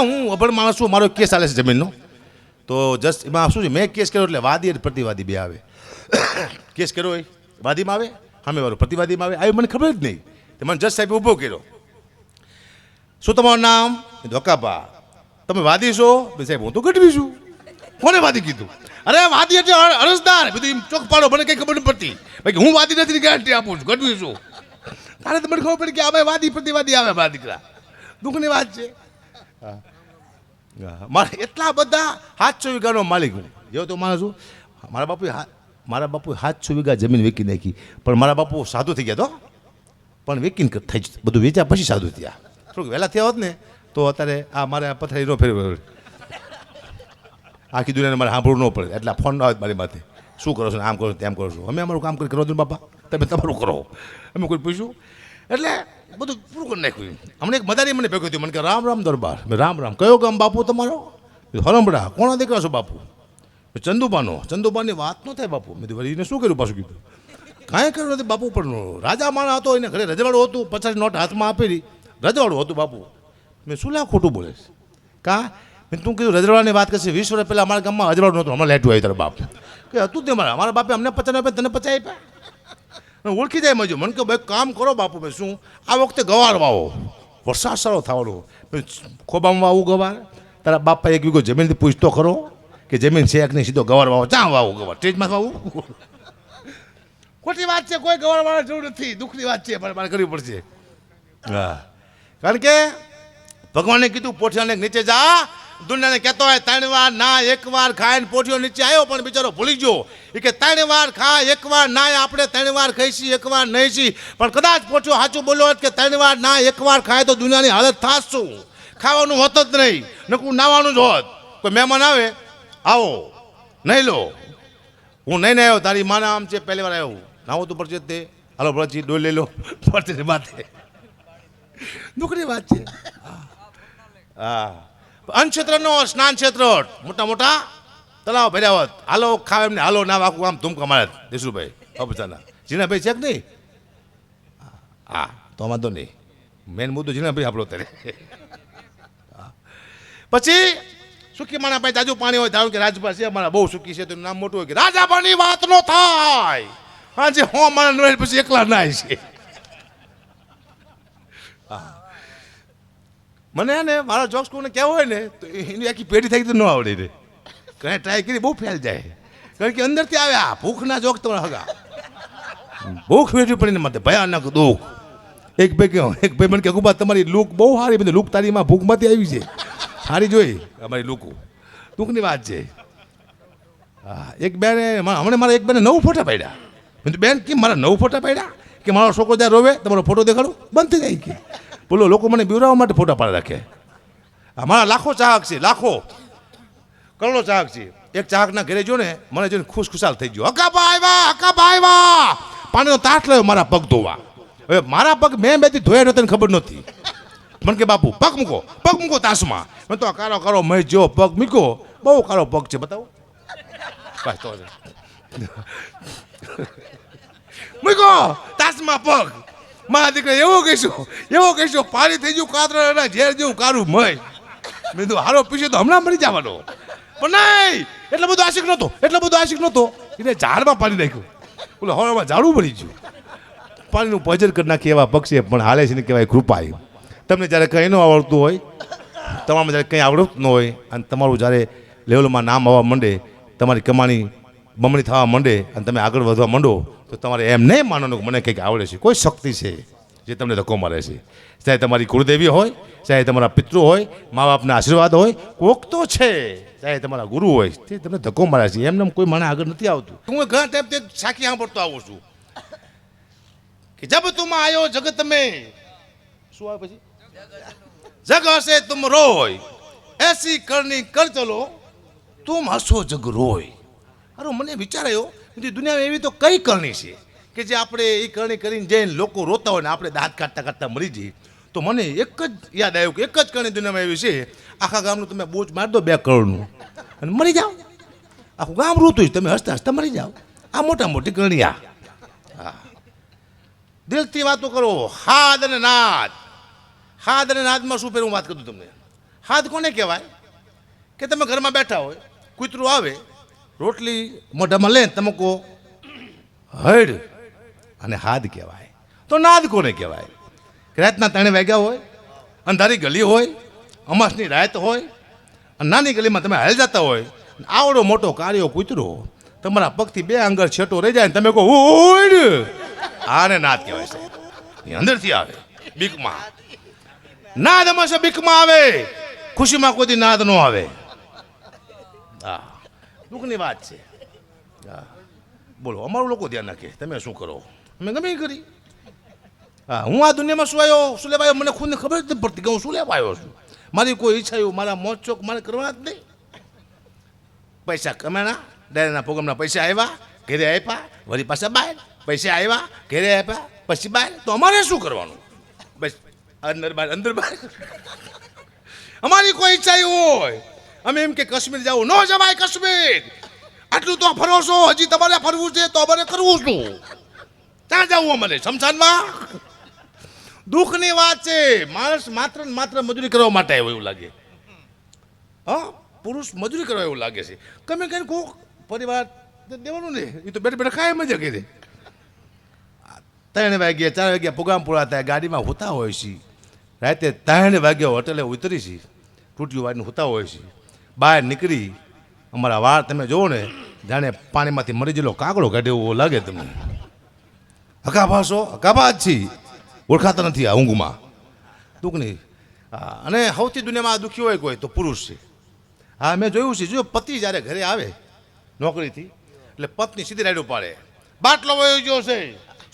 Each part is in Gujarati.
હું અભણ માણસ છું, મારો કેસ ચાલે છે જમીનનો. તો જસ્ટ એમાં શું છે, મેં કેસ કર્યો એટલે વાદી અને પ્રતિવાદી બે આવે. કેસ કર્યો હોય વાદીમાં આવે? સામે વાળો પ્રતિવાદીમાં આવે? આવી મને ખબર જ નહીં. તો મને જજ સાહેબે ઊભો કર્યો. શું તમારું નામ? ધોકાભા તમે વાદી છો? સાહેબ, હું તો ગઢવી છું. કોને વાદી કીધું? અરે, વાદી એટલે અર- અરજદાર. બધું ચોક પાડો મને કંઈ ખબર પડતી. બાકી હું વાદી નથી ગેરંટી આપું છું, ગઢવી છું. તારે તો મને ખબર પડી કે આમે વાદી, પ્રતિવાદી આવે મારા દીકરા. દુઃખની વાત છે. મારે એટલા બધા સાતસો વીઘાનો માલિક હું. જેવો તો માણસ છું મારા બાપુએ હા- મારા બાપુએ સાતસો વીઘા જમીન વેચી નાખી. પણ મારા બાપુ સાધુ થઈ ગયા તો? પણ વેકીને થઈ બધું વેચ્યા પછી સાધુ થયા. થોડુંક વહેલા થયા હોત ને, તો અત્યારે આ મારે આ પથારી ફેરવ્યો આખી દુનિયાને મારે સાંભળવું ન પડે. એટલે ફોન આવે મારી માથે. શું કરો છો આમ કરો તેમ કરો છો? અમે અમારું કામ કરી કરો છો બાપા. તમે તમારું કરો. અમે કોઈ પૂછ્યું? એટલે બધું પૂરું કરી નાખ્યું હમણાં એક મદારી મને ભેગું થયું, મને કે રામ રામ દરબાર. મેં રામ રામ. કયો ગામ બાપુ તમારો? હરમડા. કોના દીકરા છો બાપુ? ચંદુબાનો. ચંદુબાની વાત ન થાય બાપુ. મેં વળી શું કર્યું પાછું કીધું? કાંઈ કર્યું નથી બાપુ, પણ રાજા માણા હતો, એને ઘરે રજવાડું હતું, પચાસ નોટ હાથમાં આપેલી. રજવાડું હતું બાપુ. મેં શું લા ખોટું બોલે છે? કા? મેં તું કીધું રજવાડાની વાત કરશે. વીસ વર્ષ પહેલાં અમારા ગામમાં રજવાડું નહોતું. હમણાં લેટું આવી તારા બાપ કે હતું તે મારા અમારા બાપે અમને પચાસ તને પચાવી આપ્યા? ઓળખી જાય મજો મને કે ભાઈ કામ કરો બાપુ મેં શું? આ વખતે ગવાર વાવો વરસાદ સારો થવાનો. ખોબામાં વાવું ગવાર. તારા બાપા એક વીઘો જમીનથી પૂછતો ખરો કે જમીન છે એક નહીં સીધો ગવાર વાવો ચા વાવું ગવાર. સ્ટેજમાં વાવું ખોટી વાત છે કોઈ ગવાર વાળા જરૂર નથી. દુઃખની વાત છે મારે કરવી પડશે. હા. કારણ કે ભગવાને કીધું પોઠિયાને નીચે જા દુનિયાને કહેતો હોય ત્રણ વાર ના એક વાર ખાઈને પોઠિયો નીચે આવ્યો પણ બિચારો ભૂલી ગયો. એ કે ત્રણ વાર ખા એક વાર ના આપણે ત્રણ વાર ખાઈશી એક વાર નહીં છી પણ કદાચ પોઠિયો સાચું બોલ્યો હોત કે ત્રણ વાર ના એક વાર ખાય તો દુનિયાની હાલત થાશ શું? ખાવાનું હોત જ નહીં નકું નાવાનું જ હોત. કોઈ મહેમાન આવે? આવો નહીં લો. હું નહીં આવ્યો તારી માના આમ છે પહેલી વાર આવ્યો નાવો તું પડશે તે હાલો પછી ડોલ લઈ લો. પડશે માથે. દુઃખની વાત છે. હા. અન્ન ક્ષેત્રનો સ્નાન ક્ષેત્ર. મોટા મોટા તલાવ ભર્યા હોત. હાલો ખાવ એમને, હાલો ના વાકું આમ ધૂમકા મારે. દેશુભાઈ અબચાના જીનાભાઈ છે કે નહીં? હા, તો વાંધો નહીં. મેન મુદ્દો જીનાભાઈ આપણો ત્યારે હા. પછી, સુખી માણા ભાઈ તાજુ પાણી હોય, ધારો કે રાજભા છે, અમારા બહુ સુખી છે, તો નામ મોટું હોય કે રાજાભાની વાત નો થાય. હા, જે હો, મારા પછી એકલા નાય છે. મને ને, મારા જોક્સ કોને કહેવો હોય ને, તો એની આખી પેઢી થઈ તો ન આવડે રે. કઈ ટ્રાય કરી બહુ ફેલ જાય. કારણ કે અંદરથી આવે, આ ભૂખના જોક તમારા હગા. ભૂખ વેઠવી પડીને મતે ભયાનક દુઃખ. એક ભાઈ કહો, એક ભાઈ મને કે ગુબા તમારી લુક બહુ સારી બધી લુક તારીમાં ભૂખમાંથી આવી છે. સારી જોઈ, અમારી લૂક. દુઃખની વાત છે. હા, એક બેને, હમણાં મારા એક બેને નવ ફોટા પાડ્યા. મેં બેન, કેમ મારા નવ ફોટા પાડ્યા? કે મારો છોકરો જ્યાં રોવે, તમારો ફોટો દેખાડો. બંધ થઈ જાય કે. બોલો, લોકો મને બીવરાવવા માટે ફોટા પાડી રાખે. અમારા મારા લાખો ચાહક છે, લાખો. કરોડો ચાહક છે. એક ચાહકના ઘરે જો ને, મને જોઈને ખુશ ખુશાલ થઈ ગયો. હકાબા આવ્યા હકાબા આવ્યા પાણીનો તાટ લાવ્યો મારા પગ ધોવા. હવે મારા પગ મેં બેથી ધોયા નહોતા ખબર નહોતી. મને કે, બાપુ, પગ મૂકો પગ મૂકો તાસમાં. મેં તો કારો કારો મેં જેવો પગ મૂક્યો. બહુ કારો પગ છે, બતાવો. બસ તો મૂકો તાસમાં પગ. મારા દીકરા એવો કહીશું એવો કહીશું પાણી થઈ ગયું કાતરા ઝેર જેવું કારું મય. મેં તો હારો પીશે તો હમણાં મરી જવાનો. પણ નહીં, એટલો બધો આશિક નહોતો, એટલો બધો આશિક નહોતો. એટલે ઝાડમાં પાણી નાખ્યું. બોલે હવામાં ઝાડું પડી ગયું. પાણીનું ભજન કરી નાખી એવા પક્ષી, પણ હાલે છે ને કહેવાય કૃપા તમને જ્યારે કંઈ ન આવડતું હોય, તમારામાં જ્યારે કંઈ આવડતું ન હોય, અને તમારું જ્યારે લેવલમાં નામ આવવા માંડે, તમારી કમાણી બમણી થવા માંડે અને તમે આગળ વધવા માંડો, તો તમારે એમ નહીં માનવાનું કે મને કંઈક આવડે છે. કોઈ શક્તિ છે જે તમને ધક્કો મારે છે. ચાહે તમારી કુળદેવી હોય, ચાહે તમારા પિતૃ હોય મા બાપના આશીર્વાદ હોય, કોક તો છે. ચાહે તમારા ગુરુ હોય, તે તમને ધક્કો મારે છે. એમને કોઈ મને આગળ નથી આવતું. હું ઘણા ટાઈમથી સાખી સાંભળતો આવું છું કે જબ તુમ આવ્યો જગત में શું આવે પછી? જગ હશે તુમ રોય. એસી કરણી કર ચલો, તુમ હસો જગ રોય. અરે મને વિચાર આવ્યો દુનિયામાં એવી તો કઈ કરણી છે કે જે આપણે એ કરણી કરીને જઈને લોકો રોતા હોય ને આપણે દાંત કાઢતા કાઢતા મરી જઈએ. તો મને એક જ યાદ આવ્યું કે એક જ કરણી દુનિયામાં એવી છે, આખા ગામનું તમે બોજ મારી દો બે કરોડનું અને મરી જાઓ. આખું ગામ રોતું તમે હસતા હસતા મરી જાઓ. આ મોટા મોટી કરણી આ. દિલથી વાતો કરો, હાદ અને નાદ. હાદ અને નાદમાં શું પહેલું વાત કરું તમને. હાથ કોને કહેવાય? કે તમે ઘરમાં બેઠા હોય, કૂતરું આવે રોટલી મોઢામાં લે તમે કહો હડ. અને હાદ કહેવાય. તો નાદ કોને કહેવાય? રાતના ત્રણે વાગ્યા હોય, અંધારી ગલી હોય, અમાસની રાત હોય નાની ગલીમાં તમે હાલ જતા હોય આવડો મોટો કાર્યો કૂતરો, તમારા પગથી બે આંગળ છેટો રહી જાય તમે કહો, ઉડ. આને નાદ કહેવાય છે. એ અંદરથી આવે, બીકમાં. નાદ હંમેશા બીકમાં આવે. ખુશીમાં કોઈ નાદ ન આવે. હા. દુઃખની વાત છે હા બોલો અમારું લોકો ધ્યાન રાખે તમે શું કરો અમે ગમે કરી હા હું આ દુનિયામાં શું આવ્યો શું લેવા આવ્યો મને ખુદને ખબર જ નથી પડતી કે હું શું લેવા આવ્યો છું મારી કોઈ ઈચ્છા એવું મારા મોત ચોક મારે કરવા જ નહીં પૈસા કમાણા ડાયરાના પ્રોગ્રામના પૈસા આવ્યા ઘરે આપ્યા વળી પાછા બહાર પૈસા આવ્યા ઘરે આપ્યા પછી બહાર તો અમારે શું કરવાનું બસ અંદર બહાર અંદર બહાર અમારી કોઈ ઈચ્છા હોય અમે એમ કે કાશ્મીર જવું ન જવાય કાશ્મીર. આટલું તો ફરો છો હજી તમારે ફરવું છે તો અમારે કરવું શું? ક્યાં જવું અમારે? શમશાનમાં? દુઃખની વાત છે. માણસ માત્ર ને માત્ર મજૂરી કરવા માટે આવ્યો એવું લાગે. હા? પુરુષ મજૂરી કરવા એવું લાગે છે. ગમે કઈ કોક પરિવાર દેવાનું ને. એ તો બેઠા બેઠા કાંઈ મજા કરી. ત્રણ વાગ્યા, ચાર વાગ્યા પ્રોગ્રામ પૂરા થાય. ગાડીમાં હોતા હોય છે. રાતે ત્રણ વાગ્યા હોટલે ઉતરી છે. તૂટ્યું વાળીને હોતા હોય છે. બહાર નીકળી, અમારા વાળ તમે જુઓ ને, જાણે પાણીમાંથી મરી ગયેલો કાગડો કાઢ્યો એવો લાગે તમને. હકાભા છો હકાભા જ છી. ઓળખાતા નથી આ ઊંઘમાં. દુઃખની અને સૌથી દુનિયામાં આ દુઃખી હોય કોઈ તો પુરુષ છે. હા, મેં જોયું છે. જો પતિ જ્યારે ઘરે આવે નોકરીથી, એટલે પત્ની સીધી રાઈડ પાડે બાટલો વયો ગયો છે.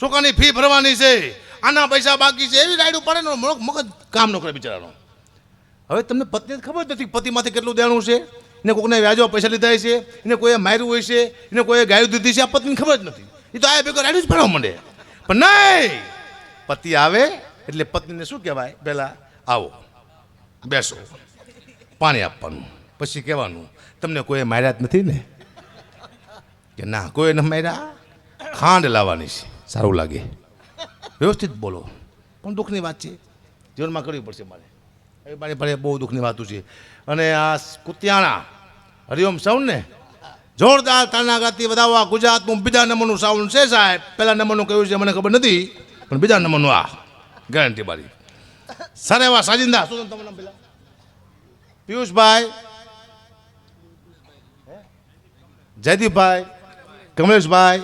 છોકરાની ફી ભરવાની છે. આના પૈસા બાકી છે. એવી રાઈડ પાડે ને મગજ કામ ન કરે બિચારાનો. હવે તમને પત્નીને ખબર નથી પતિમાંથી કેટલું દેણું છે? એને કોઈને વ્યાજો પૈસા લીધા છે? એને કોઈએ માર્યું હોય છે? એને કોઈએ ગાયું દીધી છે? આ પત્ની ખબર જ નથી. એ તો આ ભેગો રાડ્યું જ ભણવા માંડે. પણ નહીં! પતિ આવે એટલે પત્નીને શું કહેવાય? પહેલાં આવો. બેસો. પાણી આપવાનું. પછી કહેવાનું, તમને કોઈએ માર્યા જ નથી ને? કે ના કોઈ ન માર્યા? ખાંડ લાવવાની છે. સારું લાગે. વ્યવસ્થિત બોલો. પણ દુઃખની વાત છે. જીવનમાં કરવી પડશે મારે. એ મારી પાસે બહુ દુઃખની વાતું છે. અને આ કુતિયાણા, હરિઓમ સૌને જોરદાર તાનાગાતી વધાવવા ગુજરાતનું બીજા નંબરનું સાઉન્ડ છે સાહેબ. પહેલા નંબરનું કહ્યું છે મને ખબર નથી, પણ બીજા નંબરનું આ. ગેરંટી મારી. સારા એવા સાજિંદા. શું તમને નામ પેલા પિયુષભાઈ. જયદીપભાઈ. કમલેશભાઈ.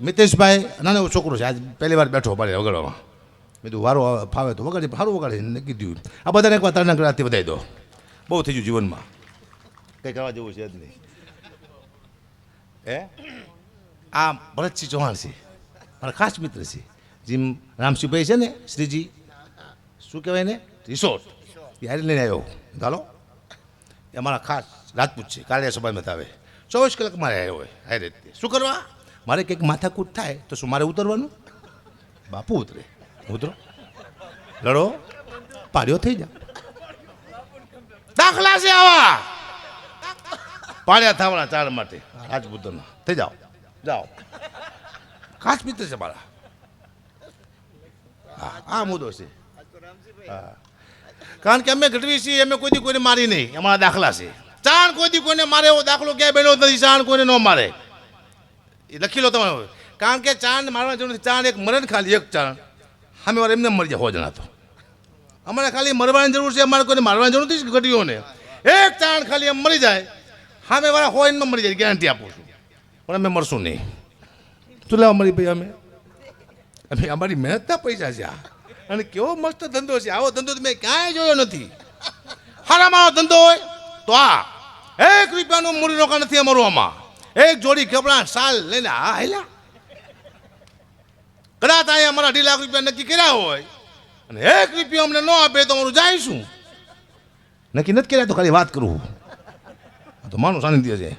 મિતેશભાઈ. નાનો એવો છોકરો છે. આજ પહેલી વાર બેઠો મારે વગાડવામાં. મેં વારો ફાવે તો વગાડે સારું વગાડે એને કીધું આ બધાને એકવાર તારના રાતથી વધારી દો બહુ થઈ ગયું જીવનમાં કંઈ કરવા જેવું છે જ નહીં હે આ ભરતસિંહ ચૌહાણ છે મારા ખાસ મિત્ર છે જીમ રામસિંહભાઈ છે ને શ્રીજી શું કહેવાય ને રિસોર્ટ યાર લઈને આવ્યો ચાલો એ અમારા ખાસ રાજપૂત છે કાળિયા સભામાં આવે ચોવીસ કલાક મારે આવ્યો હોય હારી રીતે શું કરવા મારે કંઈક માથાકૂટ થાય તો શું મારે ઉતરવાનું બાપુ ઉતરે ઉતરો. લડો. પાડ્યો થઈ જા. દાખલા છે આવા. પાડ્યા થાવડા ચાર માટે. રાજપૂતોના થઈ જાઓ. જાઓ. ખાસ મિત્ર છે મારા. આ મુદ્દો છે. કારણ કે અમે ઘટવી છીએ, અમે કોઈ દી કોઈને મારી નહીં. અમારા દાખલા છે. ચાણ કોઈ દી કોઈને મારે એવો દાખલો ક્યાંય બન્યો નથી. ચાણ કોઈને ન મારે. એ લખી લો તમે કારણ કે ચાંદ મારવા જરૂર નથી ચાંદ એક મરણ ખાલી એક ચાંદ સામે વાર એમને મરી જાય હોજના તો. અમારે ખાલી મરવાની જરૂર છે, અમારે કોઈને મારવાની જરૂર નથી ઘટીઓને. એક તાણ ખાલી એમ મરી જાય, સામે વાળા હોય એમને મરી જાય, ગેરંટી આપું છું. પણ અમે મરશું નહીં. શું લેવા મરી ભાઈ અમે? અમે અમારી મહેનતના પૈસા છે આ. અને કેવો મસ્ત ધંધો છે. આવો ધંધો મેં ક્યાંય જોયો નથી. હારા મારો ધંધો હોય તો આ એક રૂપિયાનું મૂડી રોકાણ નથી અમારું આમાં. એક જોડી કપડાં સાલ લઈને આ હેલા કદાચ અહીંયા અમારા અઢી લાખ રૂપિયા નક્કી કર્યા હોય અને એક રૂપિયો અમને ન આપે તો અમારું જાય શું નક્કી નથી કર્યા તો ખાલી વાત કરું તો માનું સાનિધ્ય છે.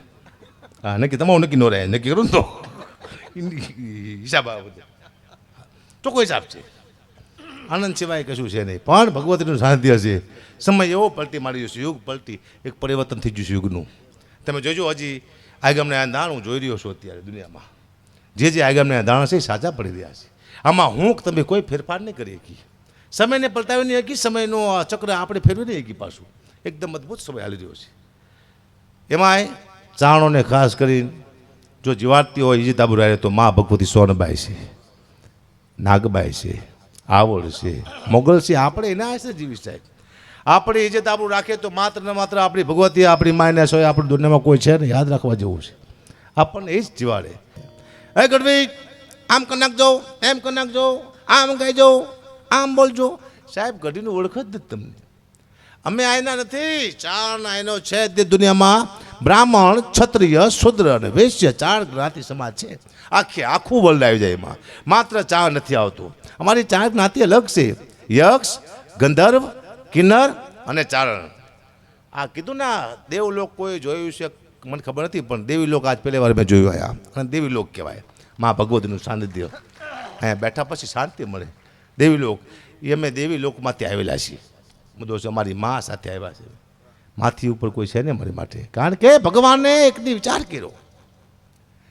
હા નક્કી તમારું નક્કી ન રહે, નક્કી કરું તો. હિસાબ આ બધો. ચોખ્ખો હિસાબ છે. આનંદ સિવાય કશું છે નહીં. પણ ભગવતીનું સાનિધ્ય છે. સમય એવો પલટી મારી જશે યુગ પલટી. એક પરિવર્તન થઈ જશે યુગનું. તમે જોજો હજી આગમના હું જોઈ રહ્યો છું અત્યારે દુનિયામાં. જે જે આગમના ધારણા છે એ સાચા પડી રહ્યા છે. આમાં હું તમે કોઈ ફેરફાર નહીં કરી શકી સમયને પલટાવી નહીં શકી સમયનો ચક્ર આપણે ફેરવી નહીં શકી પાછું. એકદમ અદ્ભુત સમય હાલી રહ્યો છે. એમાંય ચાણોને ખાસ કરીને જો જીવાડતી હોય ઈજી તાબુ રહે તો મા ભગવતી સોનબાઈ છે, નાગબાઈ છે આવડ છે, મોગલ છે, આપણે એના હશે જીવી સાહેબ. આપણે ઇજ્જત આપણું રાખીએ તો માત્ર ને માત્ર આપણી ભગવતી, આપણી માયને હોય આપણી દુનિયામાં કોઈ છે ને યાદ રાખવા જેવું છે. આપણને એ જ જીવાડે. હે ગઢવી આમ કરી નાખજો, એમ કરી નાખજો, આમ ગાઈજો આમ બોલજો. સાહેબ, ગઢવીની ઓળખ જ નથી તમને. અમે આયના નથી, ચાર આયનો છે તે દુનિયામાં. બ્રાહ્મણ, ક્ષત્રિય, શુદ્ર અને વૈશ્ય ચાર જ્ઞાતિ સમાજ છે. આખે આખું વર્લ્ડ આવી જાય એમાં. માત્ર ચાર નથી આવતું. અમારી ચાર જ્ઞાતિ અલગ છે. યક્ષ, ગંધર્વ, કિન્નર અને ચારણ. આ કીધું ના દેવલોક કોઈ જોયું છે? મને ખબર નથી, પણ દેવી લોક આજ પહેલી વાર મેં જોયું આયા અને દેવી લોક કહેવાય. મા ભગવતીનું સાનિધ્ય. અહીંયા બેઠા પછી શાંતિ મળે. દેવી લોક એ અમે દેવી લોકમાંથી આવેલા છીએ. છે અમારી મા સાથે આવ્યા છે. માથી ઉપર કોઈ છે ને મારી માટે? કારણ કે ભગવાને એકની વિચાર કર્યો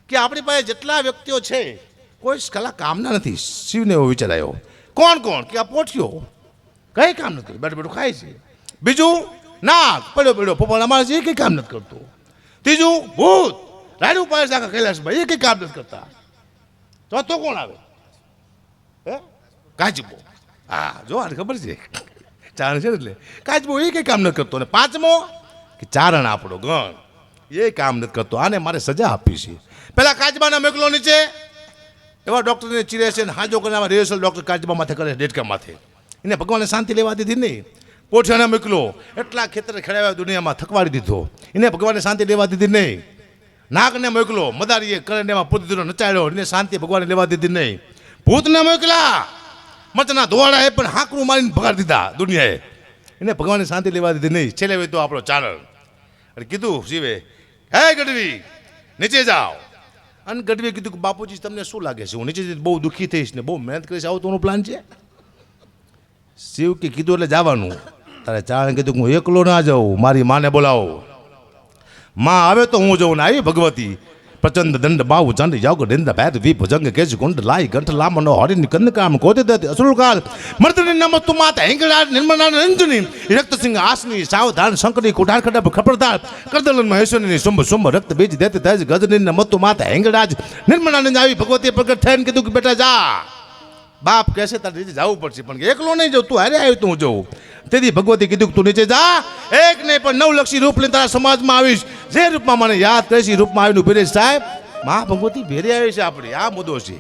કે આપણી પાસે જેટલા વ્યક્તિઓ છે, કોઈ કલા કામના નથી. શિવને એવો વિચાર આવ્યો. કોણ કોણ? કે આ પોઠિયો કંઈ કામ નથી. બેઠું બેઠું ખાય છે. બીજું ના પડ્યો પડ્યો. પપ્પા અમારે એ કંઈ કામ નથી કરતું. ત્રીજું ભૂત. રાજુ પાસે આખા કૈલાસભાઈ એ કંઈ કામ નથી કરતા. ચોથો કોણ આવે? હે? કાચબો. હા, જો, આને ખબર છે? ચારણ છે એટલે. કાચબો એ કંઈ કામ નથી કરતો. અને પાંચમો, કે ચારણ આપણો ગણ એ કામ નથી કરતો. આને મારે સજા આપી છે. પેલા કાચબાના મેકલો નીચે. એવા ડૉક્ટરને ચીરે છે ને હાજો કરીને રિહર્સલ ડૉક્ટર કાચબા માથે કરે ડેટકા માથે. એને ભગવાને શાંતિ લેવા દીધી નહીં. પોઠિયાને મોકલો. એટલા ખેતર ખેડાવ્યા દુનિયામાં થકવાડી દીધો. એને ભગવાને શાંતિ લેવા દીધી નહીં. નાગને મોકલો, મદારીએ કરીને એમાં પુત્ર નચાડ્યો, એને શાંતિ ભગવાને લેવા દીધી નહીં. ભૂતને મોકલા. મચના ધોવાડાએ પણ હાંકરું મારીને ભગાડી દીધા દુનિયાએ. એને ભગવાને શાંતિ લેવા દીધી નહીં. છેલ્લે હોય તો આપણો ચારણ અને કીધું, શિવે, હે ગઢવી, નીચે જાઓ. અને ગઢવીએ કીધું કે, બાપુજી, તમને શું લાગે છે? હું નીચે બહુ દુઃખી થઈશ ને બહુ મહેનત કરીશ. આવું તો પ્લાન છે? શિવ કે કીધું એટલે જવાનું. તારે ચારણે કીધું હું એકલો ના જાઉં, મારી માને બોલાવો. માં આવે તો હું જાઉં ને આવી ભગવતી. પ્રચંડ દંડ બાહુ ચંડ જાગ, નિંદ ભેદ વી ભુજંગ કેજ કુંડ લાઈ ગંઠ લામનો હરિન કંદ કામ કોદે દત અસુરકાલ મર્દની નમ તુ માત હેંગડા નિર્મળા રંજની રક્તસિંહ, આસની, સાવધાન, શંકરી કુઠાર ખડબ ખપરદાર કરદલન, મહેશ્વરની શુંભ શુંભ રક્ત બીજ દેતે તેજ ગજની નમ તુ માત હેંગડા નિર્મળાનંદ આવી ભગવતી પ્રગટ થઈને કીધું કે બેટા જા. બાપ કહેશે તારે નીચે જવું પડશે. પણ એકલો નહીં જવું તું હારે આવ્યું તું હું જવું તેથી ભગવતી કીધું તું નીચે જા. એક નહીં, પણ નવલક્ષી રૂપ લઈને તારા સમાજમાં આવીશ. જે રૂપમાં મને યાદ કરીશ રૂપમાં આવીને રહીશ. સાહેબ, મા ભગવતી ભેરે આવી છે આપણી. આ મુદ્દો છે.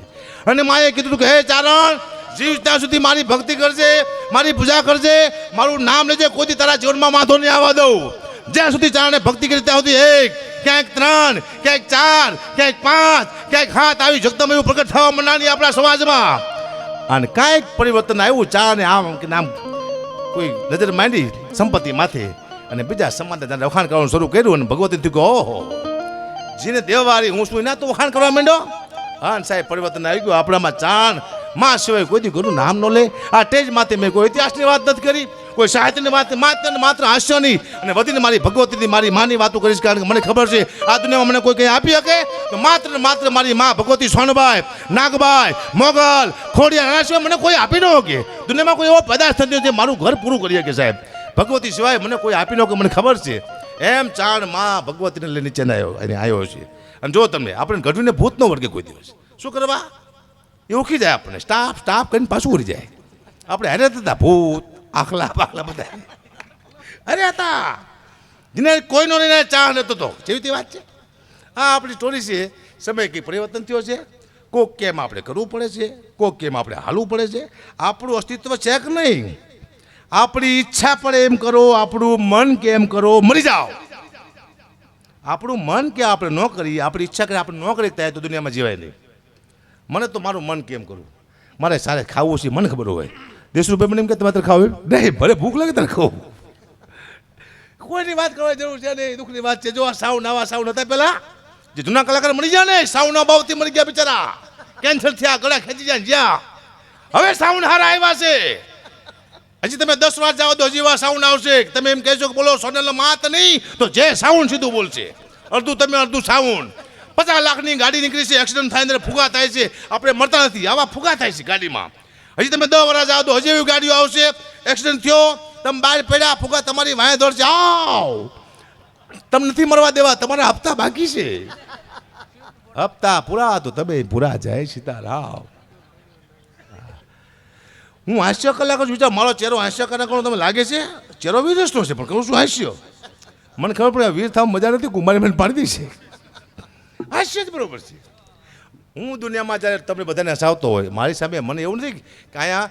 અને માએ કીધું કે, હે ચારણ, જીવ ત્યાં સુધી મારી ભક્તિ કરજે, મારી પૂજા કરજે. મારું નામ લેજે, કોઈથી તારા જીવનમાં માથો નહીં આવવા દઉં. જ્યાં સુધી ચારણે ભક્તિ કરી, ત્યાં સુધી એક, ક્યાંક ત્રણ, ક્યાંક ચાર, ક્યાંક પાંચ, ક્યાંક હાથ આવી જગદમ એવું પ્રગટ થવા મનાની આપણા સમાજમાં. અને કાંઈક પરિવર્તન આવ્યું, ચા આમ કે નામ કોઈ નજર માંડી સંપત્તિ માથે. અને બીજા સમાજ જાણે વખાણ કરવાનું શરૂ કર્યું અને ભગવતી થયું કે, ઓહો, જેને દેવવારી હું છું એના તો વખાણ કરવા માંડ્યો? હા સાહેબ, પરિવર્તન આવી ગયું. આપણામાં ચાણ, માં સિવાય કોઈ દી ગુરુ નામ ન લે. આ ટેજ માથે મેં કોઈ ઇતિહાસની વાત નથી કરી. કોઈ સાહિત્યની વાત માત્ર ને માત્ર હાસ્યની અને વધીને મારી ભગવતીની મારી માની વાતો કરીશ કારણ કે મને ખબર છે, આ દુનિયામાં મને કોઈ કંઈ આપી શકે? તો માત્ર માત્ર મારી મા ભગવતી સોનબાઈ, નાગબાઈ, મોગલ ખોડિયા એના સિવાય મને કોઈ આપી ન શકે. દુનિયામાં કોઈ એવો પદાર્થ થયો જે મારું ઘર પૂરું કરી શકે સાહેબ. ભગવતી સિવાય મને કોઈ આપી ન શકે, મને ખબર છે. એમ ચાણ મા ભગવતીને લઈને નીચે આવ્યો અને આવ્યો છે. અને જો તમને, આપણે ગઢવીને ભૂત ન વળગે કોઈ દિવસ. શું કરવા? એ ઓળખી જાય આપણને. સ્ટાફ સ્ટાફ કરીને પાછું ઉડી જાય. આપણે હારે હતા ભૂત. આખલા પાખલા બધા. અરે હતા જેને કોઈનો લઈને ચા નતો તો. જેવી વાત છે? આ આપણી સ્ટોરી છે, સમય કંઈ પરિવર્તન થયો છે, કોક કેમ આપણે કરવું પડે છે, કોક કેમ આપણે હાલવું પડે છે, આપણું અસ્તિત્વ છે કે નહીં? આપણી ઈચ્છા પડે એમ કરો, આપણું મન કેમ કરો, મરી જાઓ. આપણું મન કે આપણે ન કરીએ, આપણી ઈચ્છા કરીએ આપણે ન કરી તો દુનિયામાં જીવાય નહીં. મને તો મારું મન કેમ કરવું? મારે સારે ખાવું છે, મને ખબર હોય. દસ રૂપિયા મને એમ કે તમારે ખાવ નહીં, ભલે ભૂખ લાગે તને ખાવ. કોઈની વાત કરવા જરૂર છે નહીં, દુઃખની વાત છે. જો આ સાવ નવા સાવ નતા પેલા જે જૂના કલાકાર મળી ગયા ને, સાવના ભાવથી મળી ગયા બિચારા. કેન્સર થયા, ગળા ખેંચી જાય જ્યાં. હવે સાઉન્ડ હારા આવ્યા છે. હજી તમે દસ વાર જાઓ તો હજી વાર સાઉન્ડ આવશે. તમે એમ કહેશો કે બોલો સોનલ માત નહીં, તો જે સાઉન્ડ સીધું બોલશે. અડધું તમે, અડધું સાઉન્ડ પચાસ લાખની ગાડી નીકળી છે, એક્સિડન્ટ થાય અંદર ફુગા થાય છે. આપણે મળતા નથી. આવા ફુગા થાય છે ગાડીમાં. હજી તમે દસ વર્ષ તો હજી એવી ગાડીઓ આવશે. એક્સિડન્ટ થયો, તમે બહાર પડ્યા, ફુગા તમારી વાંહે દોડશે. આવ! તમે નથી મરવા દેવા, તમારા હપ્તા બાકી છે. હપ્તા પૂરા તો તમે પૂરા જાય, સીતારામ. હું હાસ્ય કલાક છું વિચાર, મારો ચહેરો હાસ્ય કલાકારનો તમને લાગે છે? ચહેરો વીરસનો છે, પણ કહું છું હાસ્ય? મને ખબર પડે વીર થાવ મજા નથી કુમારી મને પાડી દીધી છે. હાસ્ય જ બરોબર છે. હું દુનિયામાં જ્યારે તમને બધાને હસાવતો હોય, મારી સામે મને એવું નથી કે અહીંયા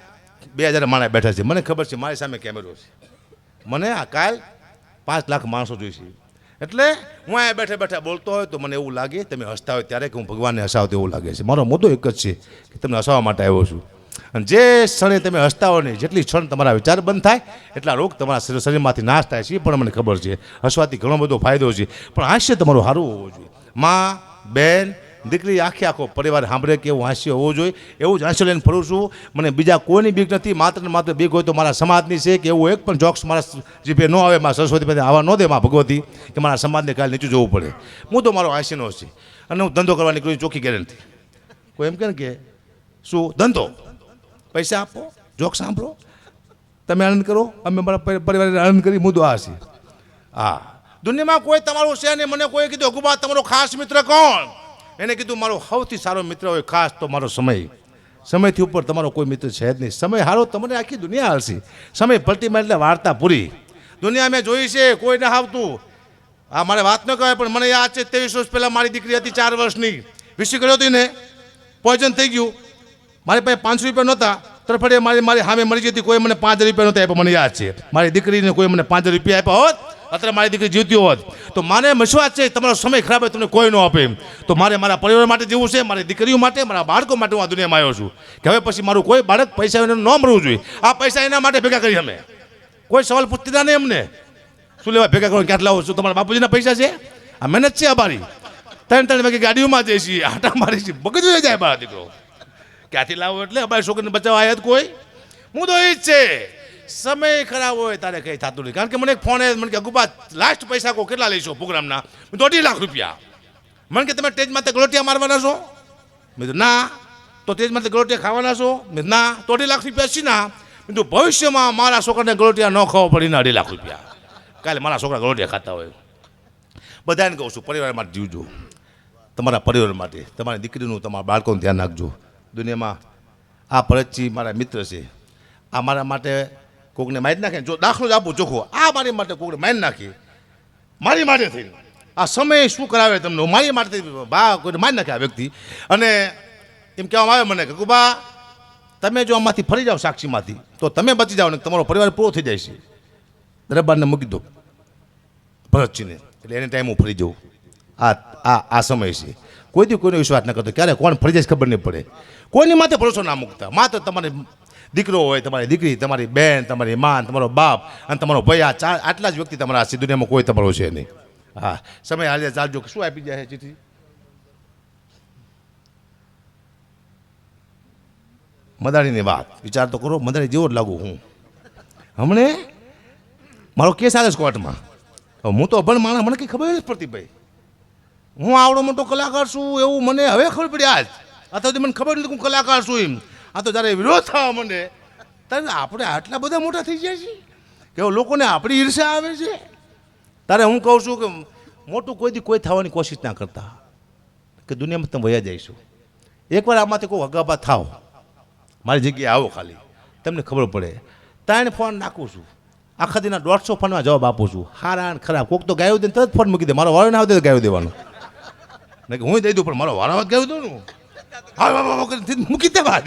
બે હજાર માણસ બેઠા છે. મને ખબર છે મારી સામે કેમેરો છે. મને આ કાલ પાંચ લાખ માણસો જોઈશે. એટલે હું અહીંયા બેઠા બેઠા બોલતો હોય તો મને એવું લાગે, તમે હસતા હોય ત્યારે કે હું ભગવાનને હસાવતો એવું લાગે છે. મારો મુદ્દો એક જ છે કે તમને હસાવવા માટે આવ્યો છું. અને જે ક્ષણે તમે હસતા હોય ને, જેટલી ક્ષણ તમારા વિચાર બંધ થાય, એટલા રોગ તમારા શરીરમાંથી નાશ થાય છે, એ પણ મને ખબર છે. હસવાથી ઘણો બધો ફાયદો છે. પણ હાસ્ય તમારું સારું હોવું જોઈએ. માં, બેન દીકરી આખે આખો પરિવાર સાંભળે કે એવું હાસ્ય હોવું જોઈએ, એવું જ હાસ્ય લઈને ફરું છું. મને બીજા કોઈની બીક નથી, માત્ર ને માત્ર બીક હોય તો મારા સમાજની છે કે એવું એક પણ જોક્સ મારા જીભે ન આવે, મારા સરસ્વતી પાસે આવા ન દે માં ભગવતી, કે મારા સમાજને કાલે નીચું જોવું પડે. હું તો મારો હાસ્યનો છે. અને હું ધંધો કરવાની કોઈ ચોખ્ખી ગેરંટી. કોઈ એમ કે, શું ધંધો? પૈસા આપો જોક સાંભળો. તમે આનંદ કરો, અમે મારા પરિવારને આનંદ કરી મુદ્દો આ છે. હા. દુનિયામાં કોઈ તમારું છે નહીં, મને કોઈ કીધું, અગુબા, તમારો ખાસ મિત્ર કોણ? એને કીધું, મારો સૌથી સારો મિત્ર હોય, ખાસ તો મારો સમય. સમયથી ઉપર તમારો કોઈ મિત્ર છે જ નહીં. સમય હારો તમને આખી દુનિયા હાલશે. સમય પલટીમાં એટલે વાર્તા પૂરી. દુનિયા મેં જોઈ છે, કોઈ ના આવતું આ મારે વાત ન કહેવાય, પણ મને યાદ છે ત્રેવીસ વર્ષ પહેલાં મારી દીકરી હતી ચાર વર્ષની. વિસી કર્યો હતી ને પોઈઝન થઈ ગયું. મારી પાસે પાંચસો રૂપિયા નહોતા. તરફડે મારી મારી સામે મળી જતી કોઈ મને પાંચ રૂપિયા નહોતા આપ્યા, મને યાદ છે. મારી દીકરીને કોઈ મને પાંચ રૂપિયા આપ્યા હોત અત્યારે મારી દીકરી જીવતી હોત, તો મારે વિશ્વાસ છે તમારો સમય ખરાબ હોય, તમને કોઈ ન આપે તો મારે મારા પરિવાર માટે જીવવું છે, મારી દીકરીઓ માટે, મારા બાળકો માટે હું આ દુનિયામાં આવ્યો છું. કે હવે પછી મારું કોઈ બાળક પૈસા એને ન મળવું જોઈએ. આ પૈસા એના માટે ભેગા કરી અમે. કોઈ સવાલ પૂછતી નહીં અમને શું લેવા ભેગા કરો ક્યાં લાવો છું? તમારા બાપુજીના પૈસા છે? આ મહેનત છે અમારી. ત્રણ ત્રણ વાગે ગાડીઓમાં જઈએ છીએ, આટા મારી છીએ બગડી જાય મારા દીકરો. ક્યાંથી લાવો એટલે અમારી છોકરીને બચાવવા આવ્યા કોઈ? હું તો એ જ છે. સમય ખરાબ હોય તારે કંઈ થતું નથી. કારણ કે મને એક ફોન મને કે, અગુબા લાસ્ટ પૈસા કો, કેટલા લઈશો પ્રોગ્રામના? દોઢી લાખ રૂપિયા. મને કે, તમે તેજ માથે ગલોટિયા મારવાના છો? મેં ના. તો તેજ માથે ગલોટિયા ખાવાના છો? મેં ના. તો લાખ રૂપિયા છે ના. મેં ભવિષ્યમાં મારા છોકરાને ગલોટિયા ન ખાવા પડીને અઢી લાખ રૂપિયા. કાલે મારા છોકરા ગલોટિયા ખાતા હોય. બધાને કહું છું, પરિવાર માટે જીવજો તમારા પરિવાર માટે, તમારી દીકરીનું, તમારા બાળકોનું ધ્યાન રાખજો. દુનિયામાં આ ભરતજી મારા મિત્ર છે. આ મારા માટે કોકને મારી નાખે જો દાખલો જ આપું, ચોખ્ખો. આ મારી માટે કોકને મારી નાખી. મારી માટે થઈને. આ સમય શું કરાવે તમને? મારી માટે બા કોઈને મારી નાખે આ વ્યક્તિ. અને એમ કહેવામાં આવે મને કે બા તમે જો આમાંથી ફરી જાઓ સાક્ષીમાંથી, તો તમે બચી જાઓ ને તમારો પરિવાર પૂરો થઈ જાય છે. દરબારને મૂકી દો. ભરતજીને. એટલે એને ટાઈમ હું ફરી જઉં. આ આ આ સમય છે. કોઈથી કોઈનો વિશ્વાસ ન કરતો. ક્યારે? કોણ ફરી જાય ખબર નહીં પડે. કોઈની માથે ભરોસો ના મૂકતા. માત્ર તમારે દીકરો હોય, તમારી દીકરી, તમારી બેન, તમારી મા તમારો બાપ અને તમારો ભાઈ, આ ચાર, આટલા જ વ્યક્તિ તમારા આ દુનિયામાં કોઈ તમારો છે નહીં. હા, સમય હાલે ચાલજો. શું આપી જાય ચીઠી મદારીની વાત. વિચાર તો કરો મદારી જેવો જ લાગુ હું. હમણે? મારો કેસ આવે કોર્ટમાં. હું તો અભણ માણસ, મને કંઈ ખબર નથી પડતી ભાઈ. હું આવડો મોટો કલાકાર છું, એવું મને હવે ખબર પડી આજ. અત્યારે મને ખબર નથી હું કલાકાર છું એમ. આ તો જ્યારે વિરોધ થવા માંડે, ત્યારે આપણે આટલા બધા મોટા થઈ જાય છે? કે લોકોને આપણી ઈર્ષા આવે છે? તારે હું કહું છું કે મોટું કોઈથી કોઈ થવાની કોશિશ ના કરતા. કે દુનિયામાં તમે વયા જઈશું. એકવાર આમાંથી કોઈ અગાબા થાવ, મારી જગ્યાએ આવો ખાલી, તમને ખબર પડે. ત્રણ ફોન નાખું છું. આખા દિના દોઢસો ફોનમાં જવાબ આપું છું. હારા ને ખરાબ. કોક તો ગાયું દે તરત ફોન મૂકી દે. મારો વાળો ના આવતો ગાયું દેવાનો. નહીં હું દઈ દઉં, પણ મારો વાળો વાત ગાયું દઉં ને હા, મૂકી દે બહાર.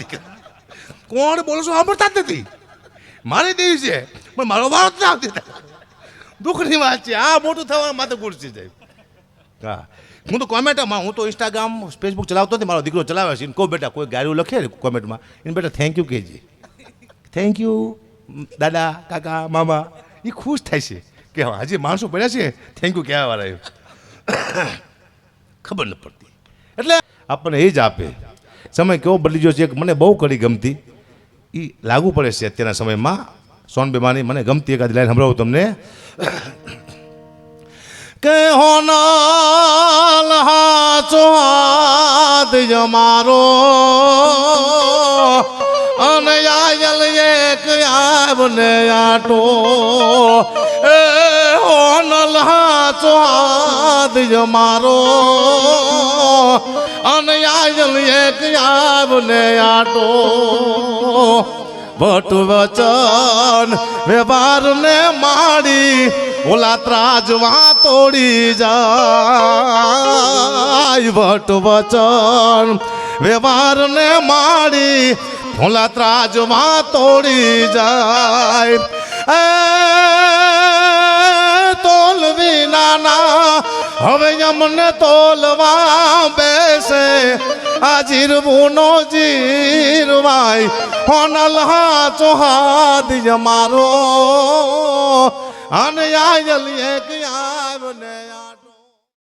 કોણ બોલો છો સાંભળતા જ નથી. મારી દેવી છે, પણ મારો વાળો જ ના આવતી. દુઃખની વાત છે, આ મોટું થવા માથે ગુડશે જાય હા. હું તો કોમેન્ટમાં, હું તો ઇન્સ્ટાગ્રામ ફેસબુક ચલાવતો નથી, મારો દીકરો ચલાવે છે. કહું, બેટા, કોઈ ગાયું લખે ને કોમેન્ટમાં? એને બેટા થેન્ક યુ કહેજે. થેન્ક યુ દાદા, કાકા, મામા. એ ખુશ થાય છે કે હજી માણસો પડ્યા છે થેન્ક યુ કહેવા વાળા ખબર ન પડતી. એટલે આપણને એ જ આપે. સમય કેવો બદલી ગયો છે મને બહુ કડી ગમતી. એ લાગુ પડે છે અત્યારના સમયમાં. સોન બેમાની મને ગમતી એકાદ લાઈન સંભળાવું તમને. કે હોનાલ હાચો હાથ જમારો. અને આવને આટો. એ હોનલા ચોહાદ મારો અને આયલ એક આવને આટો. ભટ વચન વ્યવહારને માડી, ઓલા ત્રાજવા તોડી જાય. ભટ વચન વ્યવહારને માડી, ઓલા ત્રાજવા તોડી જાય. એ તોલવી નાના હવે અમને તોલવા બેસે. જીરવું જીરવાય હોનલહા ચોહાદ મારો. અને આયલ એક આવને